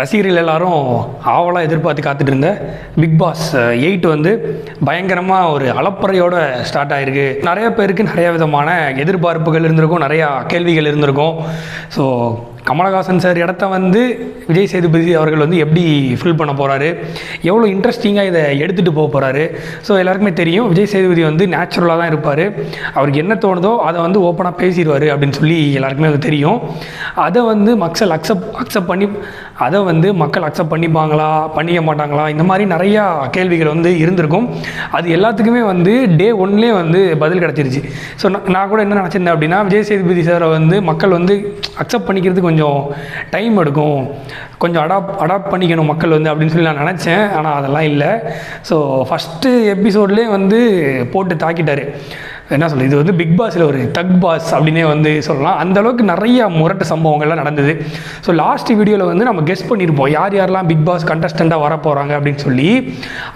ரசிகர்கள் எல்லாரும் ஆவலாக எதிர்பார்த்து காத்துட்டு இருந்த பிக் பாஸ் எயிட் வந்து பயங்கரமாக ஒரு அலப்பறையோட ஸ்டார்ட் ஆயிருக்கு. நிறைய பேருக்கு நிறைய விதமான எதிர்பார்ப்புகள் இருந்திருக்கும் நிறையா கேள்விகள் இருந்திருக்கும். ஸோ கமலஹாசன் சார் இடத்த வந்து விஜய் சேதுபதி அவர்கள் வந்து எப்படி ஃபில் பண்ண போகிறாரு எவ்வளோ இன்ட்ரெஸ்டிங்காக இதை எடுத்துகிட்டு போக போகிறாரு ஸோ எல்லாருக்குமே தெரியும் விஜய் சேதுபதி வந்து நேச்சுரலாக தான் இருப்பார். அவருக்கு என்ன தோணுதோ அதை வந்து ஓப்பனாக பேசிடுவார் அப்படின்னு சொல்லி எல்லாருக்குமே அது தெரியும். அதை வந்து மக்கள் அக்செப்ட் அக்செப்ட் பண்ணி அதை வந்து மக்கள் அக்செப்ட் பண்ணிப்பாங்களா? பண்ணிக்க மாட்டாங்களா? இந்த மாதிரி நிறையா கேள்விகள் வந்து இருந்திருக்கும். அது எல்லாத்துக்குமே வந்து டே ஒன்லேயே வந்து பதில் கிடச்சிருச்சு. ஸோ நான் கூட என்ன நினச்சிருந்தேன் அப்படின்னா விஜய் சேதுபதி சாரை வந்து மக்கள் வந்து அக்செப்ட் பண்ணிக்கிறது கொஞ்சம் டைம் எடுக்கும். கொஞ்சம் அடாப்ட் அடாப்ட் பண்ணிக்கணும் மக்கள் வந்து அப்படின்னு சொல்லி நான் நினச்சேன். ஆனால் அதெல்லாம் இல்லை. ஸோ ஃபஸ்ட்டு எபிசோட்லேயே வந்து போட்டு தாக்கிட்டார். என்ன சொல்றது? இது வந்து பிக் பாஸில் ஒரு தக் பாஸ் அப்படின்னே வந்து சொல்லலாம். அந்த அளவுக்கு நிறைய முரட்டு சம்பவங்கள்லாம் நடந்தது. ஸோ லாஸ்ட் வீடியோவில் வந்து நம்ம கெஸ் பண்ணியிருப்போம் யார் யாரெல்லாம் பிக் பாஸ் கண்டஸ்டண்ட்டாக வர போகிறாங்க அப்படின்னு சொல்லி.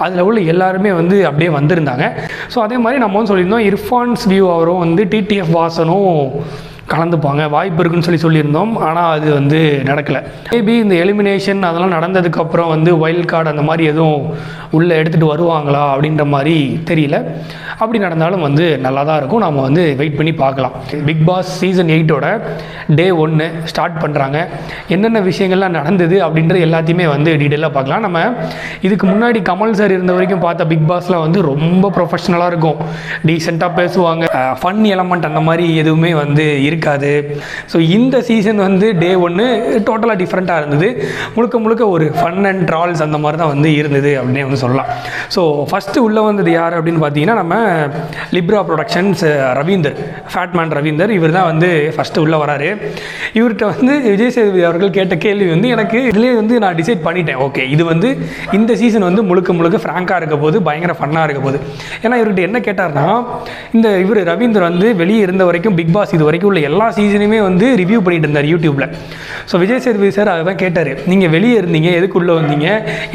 அதில் உள்ள எல்லாருமே வந்து அப்படியே வந்திருந்தாங்க. ஸோ அதே மாதிரி நம்ம வந்து சொல்லியிருந்தோம் இர்ஃபான்ஸ் வியூ அவரும் வந்து டிடிஎஃப் வாசனும் கலந்துப்பாங்க. வாய்ப்பு இருக்குன்னு சொல்லி சொல்லியிருந்தோம். ஆனால் அது வந்து நடக்கலை. மேபி இந்த எலிமினேஷன் அதெல்லாம் நடந்ததுக்கப்புறம் வந்து வைல்ட் கார்டு அந்த மாதிரி எதுவும் உள்ளே எடுத்துகிட்டு வருவாங்களா அப்படின்ற மாதிரி தெரியல. அப்படி நடந்தாலும் வந்து நல்லா தான் இருக்கும். நாம் வந்து வெயிட் பண்ணி பார்க்கலாம். பிக் பாஸ் சீசன் எயிட்டோட டே ஒன்று ஸ்டார்ட் பண்ணுறாங்க என்னென்ன விஷயங்கள்லாம் நடந்தது அப்படின்றது எல்லாத்தையுமே வந்து டீட்டெயிலாக பார்க்கலாம். நம்ம இதுக்கு முன்னாடி கமல் சார் இருந்த வரைக்கும் பார்த்த பிக் பாஸில் வந்து ரொம்ப ப்ரொஃபஷ்னலாக இருக்கும். டீசெண்டாக பேசுவாங்க. ஃபன் எலமெண்ட் அந்த மாதிரி எதுவுமே வந்து இருக்காது ஸோ இந்த சீசன் வந்து டே ஒன்று டோட்டலாக டிஃப்ரெண்ட்டாக இருந்தது. முழுக்க முழுக்க ஒரு ஃபன் அண்ட் ட்ரால்ஸ் அந்த மாதிரி தான் வந்து இருந்தது அப்படின்னே வந்து சொல்லலாம். ஸோ ஃபஸ்ட்டு உள்ளே வந்தது யார் அப்படின்னு பார்த்தீங்கன்னா நம்ம Libra productions Ravindar Fatman Ravindar. இவர் தான் வந்து ஃபஸ்ட்டு உள்ளே வராரு. இவர்கிட்ட வந்து விஜய் சேதுபதி அவர்கள் கேட்ட கேள்வி வந்து எனக்கு இதுலேயே வந்து நான் டிசைட் பண்ணிட்டேன். ஓகே இது வந்து இந்த சீசன் வந்து முழுக்க முழுக்க ஃப்ராங்காக இருக்க போது பயங்கர ஃபன்னாக இருக்க போது. ஏன்னா இவர்கிட்ட என்ன கேட்டார்னா இந்த இவர் ரவீந்தர் வந்து வெளியே இருந்த வரைக்கும் பிக் பாஸ் இது வரைக்கும் உள்ள எல்லா சீசனுமே வந்து ரிவ்யூ பண்ணிட்டு இருந்தார் யூடியூப்பில் ஸோ விஜய் சேதுபதி சார் அதை தான் கேட்டார் நீங்கள் வெளியே இருந்தீங்க எதுக்குள்ளே வந்தீங்க?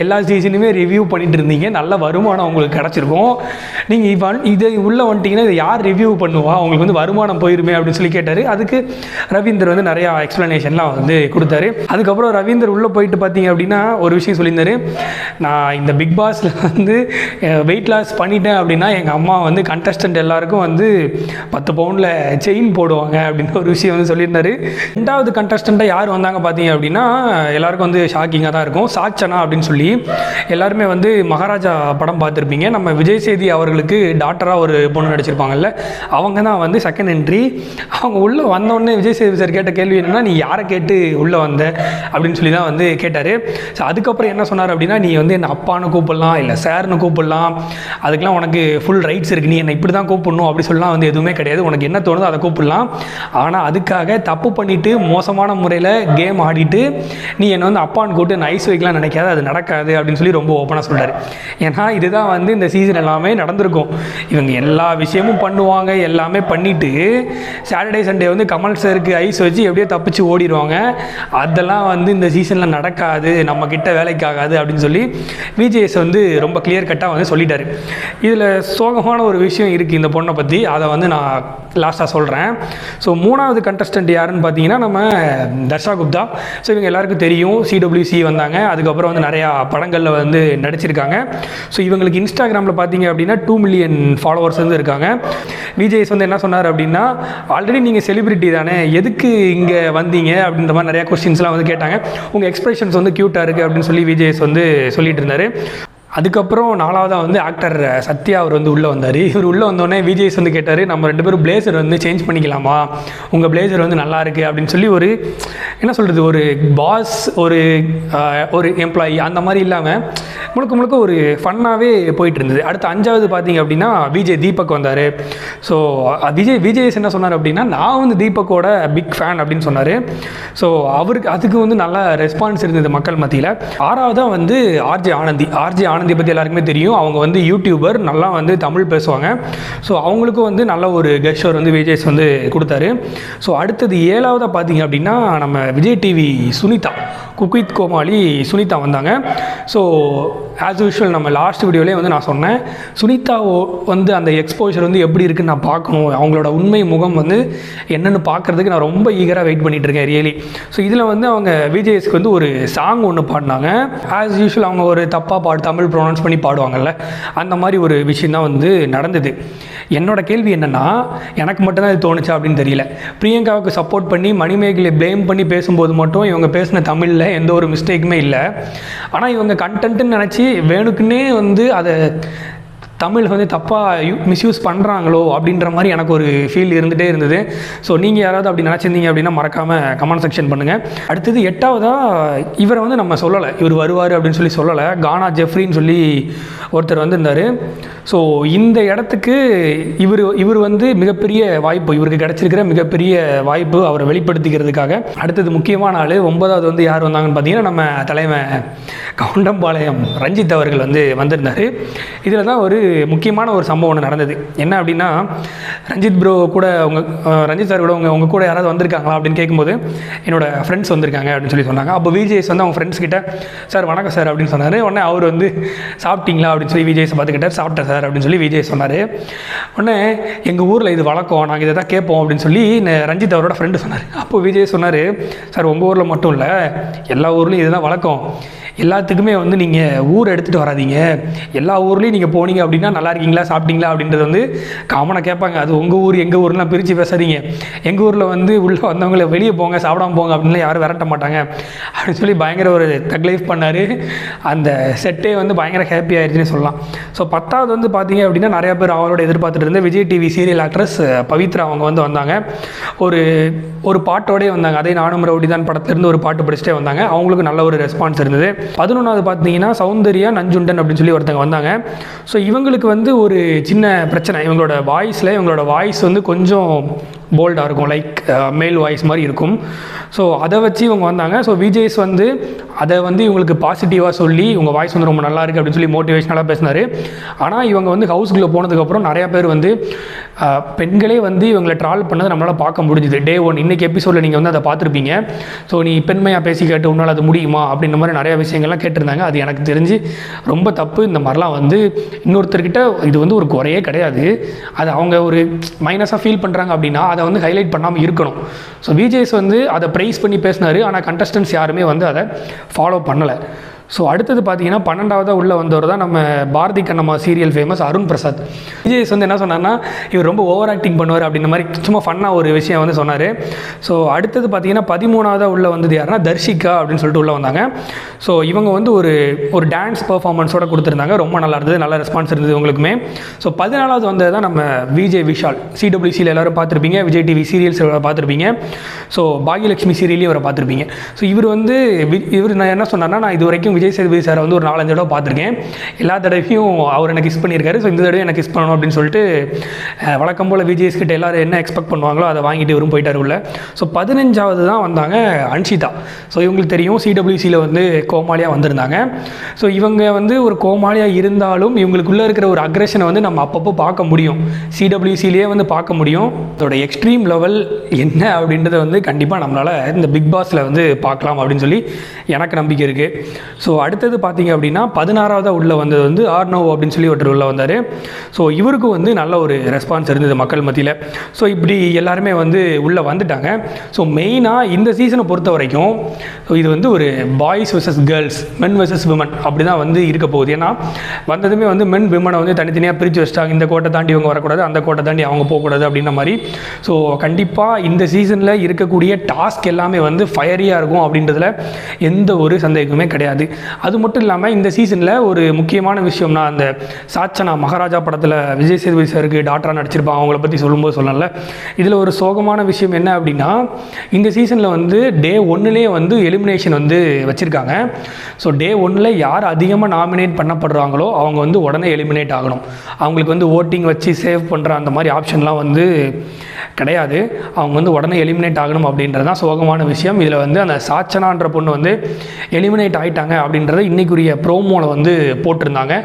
எல்லா சீசனுமே ரிவ்யூ பண்ணிட்டு இருந்தீங்க நல்ல வருமானம் உங்களுக்கு கிடச்சிருக்கும். நீங்கள் இப்போ இது உள்ளே வந்துட்டீங்கன்னா இதை யார் ரிவ்யூ பண்ணுவா? உங்களுக்கு வந்து வருமானம் போயிருமே அப்படின்னு சொல்லி கேட்டார். அதுக்கு ரவீந்தர் வந்து நிறையா எக்ஸ்ப்ளனேஷன்லாம் வந்து கொடுத்தாரு. அதுக்கப்புறம் ரவீந்தர் உள்ளே போயிட்டு பார்த்தீங்க அப்படின்னா ஒரு விஷயம் சொல்லியிருந்தாரு. நான் இந்த பிக் பாஸில் வந்து வெயிட் லாஸ் பண்ணிட்டேன் அப்படின்னா எங்கள் அம்மா வந்து கண்டஸ்டன்ட் எல்லாருக்கும் வந்து பத்து பவுண்டில் செயின் போடுவாங்க அப்படின்னு ஒரு விஷயம் வந்து சொல்லியிருந்தாரு. ரெண்டாவது கண்டஸ்டண்ட்டாக யார் வந்தாங்க பார்த்தீங்க அப்படின்னா எல்லாருக்கும் வந்து ஷாக்கிங்காக தான் இருக்கும். சாச்சனா அப்படின்னு சொல்லி எல்லாருமே வந்து மகாராஜா படம் பார்த்துருப்பீங்க. நம்ம விஜய் சேதி அவர்களுக்கு டாக்டராக ஒரு பொண்ணு நடிச்சிருப்பாங்கல்ல அவங்க தான் வந்து செகண்ட் என்ட்ரி அவங்க உள்ளே வந்தோடனே விஜய் சேது சார் கேட்ட கேள்வி என்னன்னா நீ யாரை கேட்டு உள்ளே வந்த? அப்படின்னு சொல்லி தான் வந்து கேட்டார். ஸோ அதுக்கப்புறம் என்ன சொன்னார் அப்படின்னா நீ வந்து என்ன அப்பான்னு கூப்பிடலாம் இல்லை சார்னு கூப்பிடலாம். அதுக்கெலாம் உனக்கு ஃபுல் ரைட்ஸ் இருக்குது நீ என்னை இப்படி தான் கூப்பிடணும். அப்படி சொல்லலாம் வந்து எதுவுமே கிடையாது. உனக்கு என்ன தோணுதோ அதை கூப்பிடலாம். ஆனால் அதுக்காக தப்பு பண்ணிவிட்டு மோசமான முறையில் கேம் ஆடிட்டு நீ என்னை வந்து அப்பான்னு கூப்பிட்டு நான் ஐஸ் வைக்கலாம் நினைக்காது அது நடக்காது அப்படின்னு சொல்லி ரொம்ப ஓப்பனாக சொல்கிறார் ஏன்னா இதுதான் வந்து இந்த சீசன் எல்லாமே நடந்திருக்கும். இவங்க எல்லா விஷயமும் பண்ணுவாங்க எல்லாமே பண்ணிவிட்டு சாட்டர்டே சண்டே வந்து கமல் சருக்கு ஐஸ் வச்சு எப்படியோ தப்பிச்சு ஓடிடுவாங்க. அதெல்லாம் வந்து இந்த சீசனில் நடக்காது நம்ம கிட்ட வேலைக்கு ஆகாது அப்படின்னு சொல்லி விஜேஎஸ் வந்து ரொம்ப கிளியர் கட்டாக வந்து சொல்லிட்டாரு. இதில் சோகமான ஒரு விஷயம் இருக்குது இந்த பொண்ணை பற்றி அதை வந்து நான் லாஸ்ட்டாக சொல்கிறேன் ஸோ மூணாவது கண்டஸ்டன்ட் யாருன்னு பார்த்தீங்கன்னா நம்ம தர்ஷா குப்தா. ஸோ இவங்க எல்லாருக்கும் தெரியும். சிடபிள்யூசி வந்தாங்க. அதுக்கப்புறம் வந்து நிறையா படங்களில் வந்து நடிச்சிருக்காங்க. ஸோ இவங்களுக்கு இன்ஸ்டாகிராமில் பார்த்தீங்க அப்படின்னா டூ மில்லியன் ஃபாலோவர்ஸ் வந்து இருக்காங்க. விஜய்ஸ் வந்து என்ன சொன்னார் அப்படின்னா ஆல்ரெடி நீங்கள் செலிபிரிட்டி தானே. எதுக்கு இங்கே வந்தீங்க? அப்படின்ற மாதிரி நிறையா கொஸ்டின்ஸ்லாம் வந்து கேட்டாங்க. உங்கள் எக்ஸ்பிரஷன்ஸ் வந்து க்யூட்டாக இருக்குது அப்படின்னு சொல்லி விஜேஎஸ் வந்து சொல்லிட்டு இருந்தார். அதுக்கப்புறம் நாலாவதாக வந்து ஆக்டர் சத்யா அவர் வந்து உள்ளே வந்தார். இவர் உள்ளே வந்தோடனே விஜய்ஸ் வந்து கேட்டார் நம்ம ரெண்டு பேரும் பிளேசர் வந்து சேஞ்ச் பண்ணிக்கலாமா? உங்கள் பிளேசர் வந்து நல்லா இருக்குது அப்படின்னு சொல்லி ஒரு என்ன சொல்கிறது ஒரு பாஸ் ஒரு ஒரு எம்ப்ளாயி அந்த மாதிரி இல்லாமல் முழுக்க முழுக்க ஒரு ஃபன்னாகவே போயிட்டு இருந்தது. அடுத்து அஞ்சாவது பார்த்தீங்க அப்படின்னா விஜய் தீபக் வந்தார். ஸோ விஜய் விஜய்ஸ் என்ன சொன்னார் அப்படின்னா நான் வந்து தீபக்கோட பிக் ஃபேன் அப்படின்னு சொன்னார். ஸோ அவருக்கு அதுக்கு வந்து நல்ல ரெஸ்பான்ஸ் இருந்தது மக்கள் மத்தியில். ஆறாவதாக வந்து ஆர்ஜே ஆனந்தி ஆர்ஜே ஆனந்தி பற்றி எல்லாருக்குமே தெரியும். அவங்க வந்து யூடியூபர் நல்லா வந்து தமிழ் பேசுவாங்க. ஸோ அவங்களுக்கும் வந்து நல்ல ஒரு கெஸ்டர் வந்து விஜய்ஸ் வந்து கொடுத்தாரு. ஸோ அடுத்தது ஏழாவதாக பார்த்தீங்க அப்படின்னா நம்ம Vijay TV Sunitha cook with Komali Sunitha வந்தாங்க. ஸோ ஆஸ் யூஷுவல் நம்ம லாஸ்ட் வீடியோலேயே வந்து நான் சொன்னேன். சுனிதா ஓ- வந்து அந்த எக்ஸ்போஷர் வந்து எப்படி இருக்குன்னு நான் பார்க்கணும். அவங்களோட உண்மை முகம் வந்து என்னென்னு பார்க்குறதுக்கு நான் ரொம்ப ஈகராக வெயிட் பண்ணிகிட்டு இருக்கேன் ரியலி ஸோ இதில் வந்து அவங்க விஜேஎஸ்க்கு வந்து ஒரு சாங் ஒன்று பாடினாங்க. ஆஸ் யூஷுவல் அவங்க ஒரு தப்பாக பாடு தமிழ் ப்ரொனவுன்ஸ் பண்ணி பாடுவாங்கல்ல அந்த மாதிரி ஒரு விஷயம் தான் வந்து நடந்தது. என்னோட கேள்வி என்னென்னா எனக்கு மட்டும்தான் இது தோணுச்சா அப்படின்னு தெரியல. பிரியங்காவுக்கு சப்போர்ட் பண்ணி மணிமேகலை ப்ளேம் பண்ணி பேசும்போது மட்டும் இவங்க பேசின தமிழில் எந்த ஒரு மிஸ்டேக்குமே இல்லை. ஆனால் இவங்க கண்டென்ட்டுன்னு நினச்சி வேணுக்குன்னே வந்து அதை தமிழ் வந்து தப்பாக மிஸ்யூஸ் பண்ணுறாங்களோ அப்படின்ற மாதிரி எனக்கு ஒரு ஃபீல் இருந்துகிட்டே இருந்தது. ஸோ நீங்கள் யாராவது அப்படி நினச்சிருந்தீங்க அப்படின்னா மறக்காமல் கமெண்ட் செக்ஷன் பண்ணுங்கள் அடுத்தது எட்டாவதாக இவரை வந்து நம்ம சொல்லலை. இவர் வருவார் அப்படின்னு சொல்லி சொல்லலை. கானா ஜெஃப்ரின்னு சொல்லி ஒருத்தர் வந்திருந்தார். ஸோ இந்த இடத்துக்கு இவர் இவர் வந்து மிகப்பெரிய வாய்ப்பு இவருக்கு கிடச்சிருக்கிற மிகப்பெரிய வாய்ப்பு அவரை வெளிப்படுத்திக்கிறதுக்காக. அடுத்தது முக்கியமான ஆள் ஒன்பதாவது வந்து யார் வந்தாங்கன்னு பார்த்தீங்கன்னா நம்ம தலைமை கவுண்டம்பாளையம் ரஞ்சித் அவர்கள் வந்து வந்திருந்தார். இதில் தான் ஒரு முக்கியமான ஒரு சம்பவம் ஒன்று நடந்தது. என்ன அப்படின்னா ரஞ்சித் ப்ரோ கூட உங்கள் ரஞ்சித் சார் கூட உங்கள் உங்கள் கூட யாராவது வந்திருக்காங்களா அப்படின்னு கேட்கும்போது என்னோட ஃப்ரெண்ட்ஸ் வந்திருக்காங்க அப்படின்னு சொல்லி சொன்னாங்க. அப்போ விஜய்ஸ் வந்து அவங்க ஃப்ரெண்ட்ஸ் கிட்ட சார் வணக்கம் சார் அப்படின்னு சொன்னார். உடனே அவர் வந்து சாப்பிட்டீங்களா? அப்படின்னு சொல்லி விஜேஎஸ் பார்த்துக்கிட்டார். சாப்பிட்டேன் சார் அப்படின்னு சொல்லி விஜய் சொன்னார். உடனே எங்கள் ஊரில் இது வழக்கம். நாங்கள் இதை தான் கேட்போம் அப்படின்னு சொல்லி ந- ரஞ்சித் அவரோட ஃப்ரெண்டு சொன்னார். அப்போ விஜய் சொன்னார் சார் உங்கள் ஊரில் மட்டும் இல்லை எல்லா ஊர்லேயும் இதுதான் வழக்கம். எல்லாத்துக்குமே வந்து நீங்கள் ஊர் எடுத்துகிட்டு வராதீங்க. எல்லா ஊர்லேயும் நீங்கள் போனீங்க அப்படின்னா நல்லா இருக்கீங்களா சாப்பிட்டீங்களா அப்படின்றது வந்து காமனாக கேட்பாங்க. அது உங்கள் ஊர் எங்கள் ஊர்லாம் பிரித்து பேசாதீங்க. எங்கள் ஊரில் வந்து உள்ளே வந்தவங்கள வெளியே போங்க சாப்பிடாம போங்க அப்படின்லாம் யாரும் விரட்ட மாட்டாங்க. அப்படின்னு சொல்லி பயங்கர ஒரு தக் லைஃப் பண்ணார். அந்த செட்டே வந்து பயங்கர ஹாப்பி ஆயிடுச்சுன்னு சொல்லலாம். ஸோ பத்தாவது வந்து பார்த்தீங்க அப்படின்னா நிறைய பேர் அவரோட எதிர்பார்த்துட்டு இருந்த Vijay TV serial actress Pavithra அவங்க வந்து வந்தாங்க. ஒரு ஒரு பாட்டோடே வந்தாங்க. அதே நானும் ரவுடி தான் படத்துலேருந்து ஒரு பாட்டு படிச்சுட்டே வந்தாங்க. அவங்களுக்கு நல்ல ஒரு ரெஸ்பான்ஸ் இருந்தது. பதினொன்றாவது பார்த்தீங்கன்னா சௌந்தர்யா நஞ்சுண்டன் அப்படின்னு சொல்லி ஒருத்தங்க வந்தாங்க. ஸோ இவங்களுக்கு வந்து ஒரு சின்ன பிரச்சனை. இவங்களோட வாய்ஸில் இவங்களோட வாய்ஸ் வந்து கொஞ்சம் போல்டாக இருக்கும் லைக் மேல் வாய்ஸ் மாதிரி இருக்கும். ஸோ அதை வச்சு இவங்க வந்தாங்க. ஸோ விஜேஸ் வந்து அதை வந்து இவங்களுக்கு பாசிட்டிவாக சொல்லி உங்கள் வாய்ஸ் வந்து ரொம்ப நல்லா இருக்குது அப்படின்னு சொல்லி மோட்டிவேஷனலாக பேசினார். ஆனால் இவங்க வந்து ஹவுஸ்குள்ளே போனதுக்கப்புறம் நிறையா பேர் வந்து uh, பெண்களே வந்து இவங்களை ட்ரால் பண்ணதை நம்மளால் பார்க்க முடிஞ்சுது. டே ஒன் இன்றைக்கி எபிசோடில் நீங்கள் வந்து அதை பார்த்துருப்பீங்க. ஸோ நீ பெண்மையாக பேசி கேட்டு உன்னால் அது முடியுமா? அப்படின்ற மாதிரி நிறையா விஷயங்கள்லாம் கேட்டிருந்தாங்க. அது எனக்கு தெரிஞ்சு ரொம்ப தப்பு. இந்த மாதிரிலாம் வந்து இன்னொருத்தர்கிட்ட இது வந்து ஒரு குறையே கிடையாது. அது அவங்க ஒரு மைனஸாக ஃபீல் பண்ணுறாங்க அப்படின்னா அதை வந்து ஹைலைட் பண்ணாமல் இருக்கணும். ஸோ விஜேஸ் வந்து அதை ப்ரைஸ் பண்ணி பேசினாரு. ஆனால் கண்டஸ்டன்ஸ் யாருமே வந்து அதை ஃபாலோ பண்ணலை. ஸோ அடுத்தது பார்த்தீங்கன்னா பன்னெண்டாவதாக உள்ளே வந்தவர் தான் நம்ம பாரதி கண்ணம்மா சீரியல் ஃபேமஸ் அருண் பிரசாத். விஜய் வந்து என்ன சொன்னார்னா இவர் ரொம்ப ஓவர் ஆக்டிங் பண்ணுவார் அப்படின்ற மாதிரி சும்மா ஃபன்னாக ஒரு விஷயம் வந்து சொன்னார். ஸோ அடுத்தது பார்த்தீங்கன்னா பதிமூணாவதாக உள்ளே வந்தது யாருன்னா தர்ஷிகா அப்படின்னு சொல்லிட்டு உள்ளே வந்தாங்க. ஸோ இவங்க வந்து ஒரு ஒரு டான்ஸ் பர்ஃபார்மன்ஸோட கொடுத்துருந்தாங்க. ரொம்ப நல்லா இருந்தது நல்ல ரெஸ்பான்ஸ் இருந்தது உங்களுக்குமே ஸோ பதினாலாவது வந்தது தான் நம்ம விஜய் விஷால். சிடபிள்யூசியில் எல்லாரும் பார்த்துருப்பீங்க விஜய் டிவி சீரியல்ஸ் பார்த்துருப்பீங்க. ஸோ பாகியலட்சுமி சீரியலையும் அவரை பார்த்துருப்பீங்க. ஸோ இவர் வந்து வி- இவர் நான் என்ன சொன்னார்னா நான் இது வரைக்கும் விஜய் சேதுபதி சாரை வந்து ஒரு நாலஞ்சு தடவை பார்த்துருக்கேன். எல்லா தடவையும் அவர் எனக்கு கிஸ் பண்ணியிருக்காரு. ஸோ இந்த தடவை எனக்கு கிஸ் பண்ணணும் அப்படின்னு சொல்லிட்டு வழக்கம் போல் விஜய்ஸ் கிட்ட எல்லாரும் என்ன எக்ஸ்பெக்ட் பண்ணுவாங்களோ அதை வாங்கிட்டு இவரும் போயிட்டார் உள்ள. ஸோ பதினஞ்சாவது தான் வந்தாங்க அன்ஷிதா. ஸோ இவங்களுக்கு தெரியும் சிடபிள்யூசியில் வந்து கோமாளியாக வந்திருந்தாங்க. ஸோ இவங்க வந்து ஒரு கோமாளியாக இருந்தாலும் இவங்களுக்குள்ளே இருக்கிற ஒரு அக்ரெஷனை வந்து நம்ம அப்பப்போ பார்க்க முடியும். சிடபிள்யூசிலேயே வந்து பார்க்க முடியும். அதோட எக்ஸ்ட்ரீம் லெவல் என்ன அப்படின்றத வந்து கண்டிப்பாக நம்மளால் இந்த பிக் பாஸில் வந்து பார்க்கலாம் அப்படின்னு சொல்லி எனக்கு நம்பிக்கை இருக்குது ஸோ அடுத்தது பார்த்தீங்க அப்படின்னா பதினாறாவதாக உள்ளே வந்தது வந்து ஆர்னோ அப்படின்னு சொல்லி ஒருத்தர் உள்ளே வந்தார். ஸோ இவருக்கும் வந்து நல்ல ஒரு ரெஸ்பான்ஸ் இருந்தது மக்கள் மத்தியில். ஸோ இப்படி எல்லாருமே வந்து உள்ளே வந்துட்டாங்க. ஸோ மெயினாக இந்த சீசனை பொறுத்த வரைக்கும் இது வந்து ஒரு boys versus girls men versus women அப்படி தான் வந்து இருக்க போகுது. ஏன்னா வந்ததுமே வந்து மென் விமனை வந்து தனித்தனியாக பிரித்து வச்சிட்டாங்க. இந்த கோட்டை தாண்டி இவங்க வரக்கூடாது அந்த கோட்டை தாண்டி அவங்க போகக்கூடாது அப்படின்ற மாதிரி. ஸோ கண்டிப்பாக இந்த சீசனில் இருக்கக்கூடிய டாஸ்க் எல்லாமே வந்து ஃபயரியாக இருக்கும் அப்படின்றதுல எந்த ஒரு சந்தேகமே கிடையாது. அது மட்டும் இல்லாமல் இந்த சீசனில் ஒரு முக்கியமான விஷயம்னா அந்த சாச்சனா மகாராஜா படத்தில் விஜய் சேதுபதி சாருக்கு டாக்டராக நடிச்சிருப்பாங்க. அவங்கள பற்றி சொல்லும்போது சொல்லல இதில் ஒரு சோகமான விஷயம் என்ன அப்படின்னா இந்த சீசனில் வந்து டே ஒன்றுலேயே வந்து எலிமினேஷன் வந்து வச்சுருக்காங்க. ஸோ டே ஒன்றில் யார் அதிகமாக நாமினேட் பண்ணப்படுறாங்களோ அவங்க வந்து உடனே எலிமினேட் ஆகணும். அவங்களுக்கு வந்து ஓட்டிங் வச்சு சேவ் பண்ணுற அந்த மாதிரி ஆப்ஷன்லாம் வந்து கிடையாது. அவங்க வந்து உடனே எலிமினேட் ஆகணும் அப்படின்றது தான் சோகமான விஷயம். இதில் வந்து அந்த சாச்சனான்ற பொண்ணு வந்து எலிமினேட் ஆகிட்டாங்க அப்படின்றத இன்றைக்குரிய ப்ரோமோவில் வந்து போட்டிருந்தாங்க.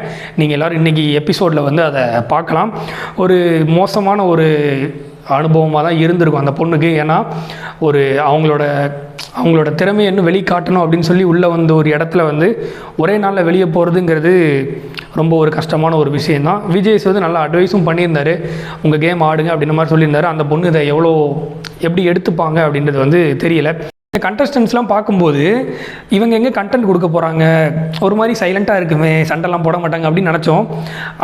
நீங்கள் எல்லோரும் இன்றைக்கி எபிசோடில் வந்து அதை பார்க்கலாம். ஒரு மோசமான ஒரு அனுபவமாக தான் இருந்திருக்கும் அந்த பொண்ணுக்கு. ஏன்னா ஒரு அவங்களோட அவங்களோட திறமையை இன்னும் வெளிக்காட்டணும் அப்படின்னு சொல்லி உள்ளே வந்த ஒரு இடத்துல வந்து ஒரே நாளில் வெளியே போகிறதுங்கிறது ரொம்ப ஒரு கஷ்டமான ஒரு விஷயந்தான். விஜய்ஸ் வந்து நல்லா அட்வைஸும் பண்ணியிருந்தாரு. உங்கள் கேம் ஆடுங்க அப்படின்ற மாதிரி சொல்லியிருந்தாரு. அந்த பொண்ணு இதை எவ்வளோ எப்படி எடுத்துப்பாங்க அப்படின்றது வந்து தெரியல. கண்டஸ்டன்ஸ்லாம் பார்க்கும்போது இவங்க எங்கே கண்டென்ட் கொடுக்க போகிறாங்க ஒரு மாதிரி சைலண்ட்டாக இருக்குமே சண்டைலாம் போட மாட்டாங்க அப்படின்னு நினச்சோம்.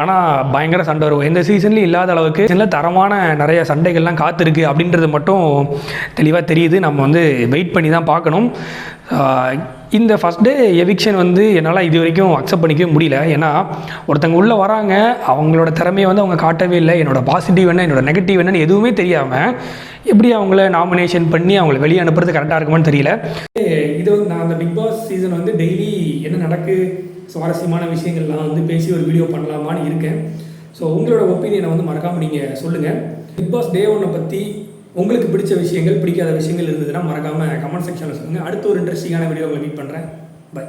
ஆனால் பயங்கர சண்டை வரும் எந்த சீசன்லையும் இல்லாத அளவுக்கு இதில் தரமான நிறைய சண்டைகள்லாம் காத்திருக்கு அப்படின்றது மட்டும் தெளிவாக தெரியுது. நம்ம வந்து வெயிட் பண்ணி தான் பார்க்கணும். இந்த ஃபஸ்ட் டே எவிக்ஷன் வந்து என்னால் இது வரைக்கும் அக்செப்ட் பண்ணிக்கவே முடியல. ஏன்னா ஒருத்தங்க உள்ளே வராங்க அவங்களோட திறமையை வந்து அவங்க காட்டவே இல்லை. என்னோட பாசிட்டிவ் என்ன என்னோட நெகட்டிவ் என்னன்னு எதுவுமே தெரியாமல் எப்படி அவங்கள நாமினேஷன் பண்ணி அவங்களை வெளியே அனுப்புறது கரெக்டாக இருக்குமான்னு தெரியல. இது வந்து நான் அந்த பிக் பாஸ் சீசன் வந்து டெய்லி என்ன நடக்கு சுவாரஸ்யமான விஷயங்கள்லாம் வந்து பேசி ஒரு வீடியோ பண்ணலாமான்னு இருக்கேன். ஸோ உங்களோட ஒப்பீனியனை வந்து மறக்காமல் நீங்கள் சொல்லுங்கள் பிக் பாஸ் டே ஒன்னை பற்றி உங்களுக்கு பிடிச்ச விஷயங்கள் பிடிக்காத விஷயங்கள் இருந்ததுன்னா மறக்காமல் கமெண்ட் செக்ஷனில் சொல்லுங்கள் அடுத்த ஒரு இன்ட்ரெஸ்டிங்கான வீடியோ உங்களை மீட் பண்ணுறேன் பை